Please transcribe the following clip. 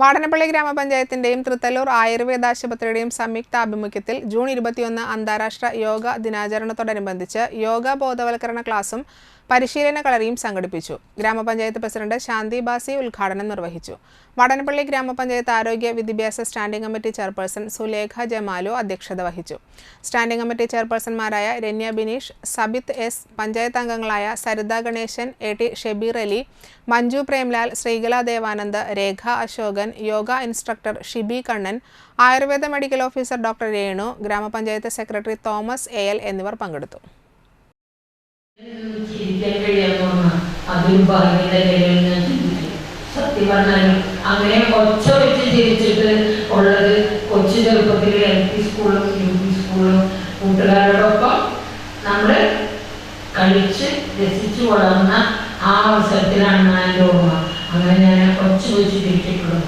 വാടനപ്പള്ളി ഗ്രാമപഞ്ചായത്തിന്റെയും തൃത്തല്ലൂർ ആയുർവേദ ആശുപത്രിയുടെയും സംയുക്ത ആഭിമുഖ്യത്തിൽ ജൂൺ ഇരുപത്തിയൊന്ന് അന്താരാഷ്ട്ര യോഗ ദിനാചരണത്തോടനുബന്ധിച്ച് യോഗ ബോധവൽക്കരണ ക്ലാസും പരിശീലന കളരിയും സംഘടിപ്പിച്ചു. ഗ്രാമപഞ്ചായത്ത് പ്രസിഡന്റ് ശാന്തി ബാസി ഉദ്ഘാടനം നിർവഹിച്ചു. വടനപ്പള്ളി ഗ്രാമപഞ്ചായത്ത് ആരോഗ്യ വിദ്യാഭ്യാസ standing committee chairperson Sulekha Jamalu അധ്യക്ഷത വഹിച്ചു. സ്റ്റാൻഡിംഗ് കമ്മിറ്റി ചെയർപേഴ്സൺമാരായ രന്യ ബിനീഷ് സബിത് എസ് പഞ്ചായത്ത് അംഗങ്ങളായ Saritha Ganeshan A T Shebeer Ali Manju Premlal Sreekala Devanand Rekha Ashokan yoga instructor Shibi Kannan Ayurveda medical officer doctor Renu ഗ്രാമപഞ്ചായത്ത് സെക്രട്ടറി തോമസ് എ എന്നിവർ പങ്കെടുത്തു. ചിരിക്കാൻ കഴിയാവുന്ന അതൊരു ഭാഗ്യത കയ്യിൽ സത്യം പറഞ്ഞാലും അങ്ങനെ ഒച്ച വെച്ച് ജീവിച്ചിട്ട് ഉള്ളത് കൊച്ചു ചെറുപ്പത്തിൽ എൽ പി സ്കൂളും യു പി സ്കൂളും കൂട്ടുകാരോടൊപ്പം നമ്മൾ കളിച്ച് രസിച്ചു വളർന്ന ആ അവസരത്തിലാണ് ഞാൻ ഓർമ്മ. അങ്ങനെ ഞാൻ കൊച്ചു വെച്ച് ചിരിച്ചിട്ടുള്ളത്